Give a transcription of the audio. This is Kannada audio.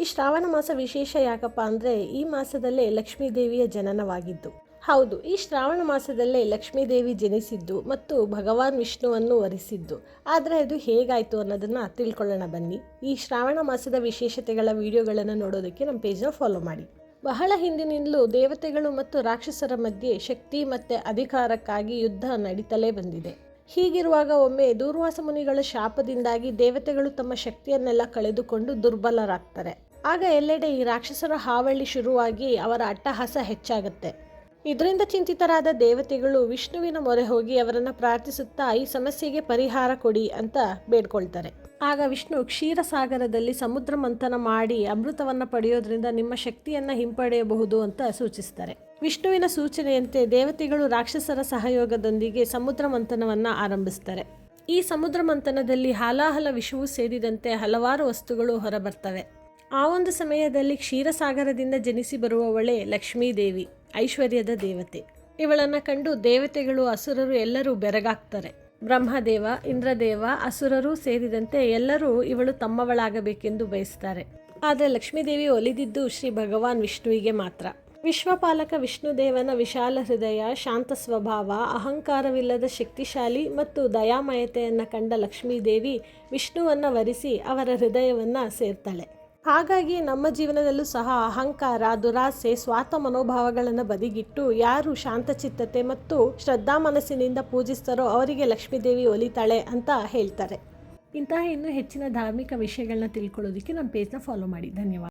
ಈ ಶ್ರಾವಣ ಮಾಸ ವಿಶೇಷ ಯಾಕಪ್ಪ ಅಂದರೆ ಈ ಮಾಸದಲ್ಲೇ ಲಕ್ಷ್ಮೀ ದೇವಿಯ ಜನನವಾಗಿದ್ದು. ಹೌದು, ಈ ಶ್ರಾವಣ ಮಾಸದಲ್ಲೇ ಲಕ್ಷ್ಮೀದೇವಿ ಜನಿಸಿದ್ದು ಮತ್ತು ಭಗವಾನ್ ವಿಷ್ಣುವನ್ನು ವರಿಸಿದ್ದು. ಆದರೆ ಅದು ಹೇಗಾಯಿತು ಅನ್ನೋದನ್ನು ತಿಳ್ಕೊಳ್ಳೋಣ ಬನ್ನಿ. ಈ ಶ್ರಾವಣ ಮಾಸದ ವಿಶೇಷತೆಗಳ ವಿಡಿಯೋಗಳನ್ನು ನೋಡೋದಕ್ಕೆ ನಮ್ಮ ಪೇಜ್ನ ಫಾಲೋ ಮಾಡಿ. ಬಹಳ ಹಿಂದಿನಿಂದಲೂ ದೇವತೆಗಳು ಮತ್ತು ರಾಕ್ಷಸರ ಮಧ್ಯೆ ಶಕ್ತಿ ಮತ್ತು ಅಧಿಕಾರಕ್ಕಾಗಿ ಯುದ್ಧ ನಡೀತಲೇ ಬಂದಿದೆ. ಹೀಗಿರುವಾಗ ಒಮ್ಮೆ ದೂರ್ವಾಸ ಮುನಿಗಳ ಶಾಪದಿಂದಾಗಿ ದೇವತೆಗಳು ತಮ್ಮ ಶಕ್ತಿಯನ್ನೆಲ್ಲ ಕಳೆದುಕೊಂಡು ದುರ್ಬಲರಾಗ್ತಾರೆ. ಆಗ ಎಲ್ಲೆಡೆ ಈ ರಾಕ್ಷಸರ ಹಾವಳಿ ಶುರುವಾಗಿ ಅವರ ಅಟ್ಟಹಾಸ ಹೆಚ್ಚಾಗುತ್ತೆ. ಇದರಿಂದ ಚಿಂತಿತರಾದ ದೇವತೆಗಳು ವಿಷ್ಣುವಿನ ಮೊರೆ ಹೋಗಿ ಅವರನ್ನು ಪ್ರಾರ್ಥಿಸುತ್ತಾ ಈ ಸಮಸ್ಯೆಗೆ ಪರಿಹಾರ ಕೊಡಿ ಅಂತ ಬೇಡ್ಕೊಳ್ತಾರೆ. ಆಗ ವಿಷ್ಣು ಕ್ಷೀರಸಾಗರದಲ್ಲಿ ಸಮುದ್ರ ಮಂಥನ ಮಾಡಿ ಅಮೃತವನ್ನು ಪಡೆಯೋದ್ರಿಂದ ನಿಮ್ಮ ಶಕ್ತಿಯನ್ನು ಹಿಂಪಡೆಯಬಹುದು ಅಂತ ಸೂಚಿಸ್ತಾರೆ. ವಿಷ್ಣುವಿನ ಸೂಚನೆಯಂತೆ ದೇವತೆಗಳು ರಾಕ್ಷಸರ ಸಹಯೋಗದೊಂದಿಗೆ ಸಮುದ್ರ ಮಂಥನವನ್ನು ಆರಂಭಿಸ್ತಾರೆ. ಈ ಸಮುದ್ರ ಮಂಥನದಲ್ಲಿ ಹಾಲಾಹಲ ವಿಷವೂ ಸೇರಿದಂತೆ ಹಲವಾರು ವಸ್ತುಗಳು ಹೊರಬರ್ತವೆ. ಆ ಒಂದು ಸಮಯದಲ್ಲಿ ಕ್ಷೀರಸಾಗರದಿಂದ ಜನಿಸಿ ಬರುವವಳೇ ಲಕ್ಷ್ಮೀದೇವಿ, ಐಶ್ವರ್ಯದ ದೇವತೆ. ಇವಳನ್ನು ಕಂಡು ದೇವತೆಗಳು, ಅಸುರರು ಎಲ್ಲರೂ ಬೆರಗಾಗ್ತಾರೆ. ಬ್ರಹ್ಮದೇವ, ಇಂದ್ರದೇವ, ಅಸುರರು ಸೇರಿದಂತೆ ಎಲ್ಲರೂ ಇವಳು ತಮ್ಮವಳಾಗಬೇಕೆಂದು ಬಯಸ್ತಾರೆ. ಆದರೆ ಲಕ್ಷ್ಮೀದೇವಿ ಒಲಿದಿದ್ದು ಶ್ರೀ ಭಗವಾನ್ ವಿಷ್ಣುವಿಗೆ ಮಾತ್ರ. ವಿಶ್ವಪಾಲಕ ವಿಷ್ಣುದೇವನ ವಿಶಾಲ ಹೃದಯ, ಶಾಂತ ಸ್ವಭಾವ, ಅಹಂಕಾರವಿಲ್ಲದ ಶಕ್ತಿಶಾಲಿ ಮತ್ತು ದಯಾಮಯತೆಯನ್ನು ಕಂಡ ಲಕ್ಷ್ಮೀದೇವಿ ವಿಷ್ಣುವನ್ನು ವರಿಸಿ ಅವರ ಹೃದಯವನ್ನು ಸೇರ್ತಾಳೆ. ಹಾಗಾಗಿ ನಮ್ಮ ಜೀವನದಲ್ಲೂ ಸಹ ಅಹಂಕಾರ, ದುರಾಸೆ, ಸ್ವಾರ್ಥ ಮನೋಭಾವಗಳನ್ನು ಬದಿಗಿಟ್ಟು ಯಾರು ಶಾಂತಚಿತ್ತತೆ ಮತ್ತು ಶ್ರದ್ಧಾ ಮನಸ್ಸಿನಿಂದ ಪೂಜಿಸ್ತಾರೋ ಅವರಿಗೆ ಲಕ್ಷ್ಮೀದೇವಿ ಒಲಿತಾಳೆ ಅಂತ ಹೇಳ್ತಾರೆ. ಇಂತಹ ಇನ್ನೂ ಹೆಚ್ಚಿನ ಧಾರ್ಮಿಕ ವಿಷಯಗಳನ್ನ ತಿಳ್ಕೊಳ್ಳೋದಕ್ಕೆ ನಮ್ಮ ಪೇಜ್ನ ಫಾಲೋ ಮಾಡಿ. ಧನ್ಯವಾದ.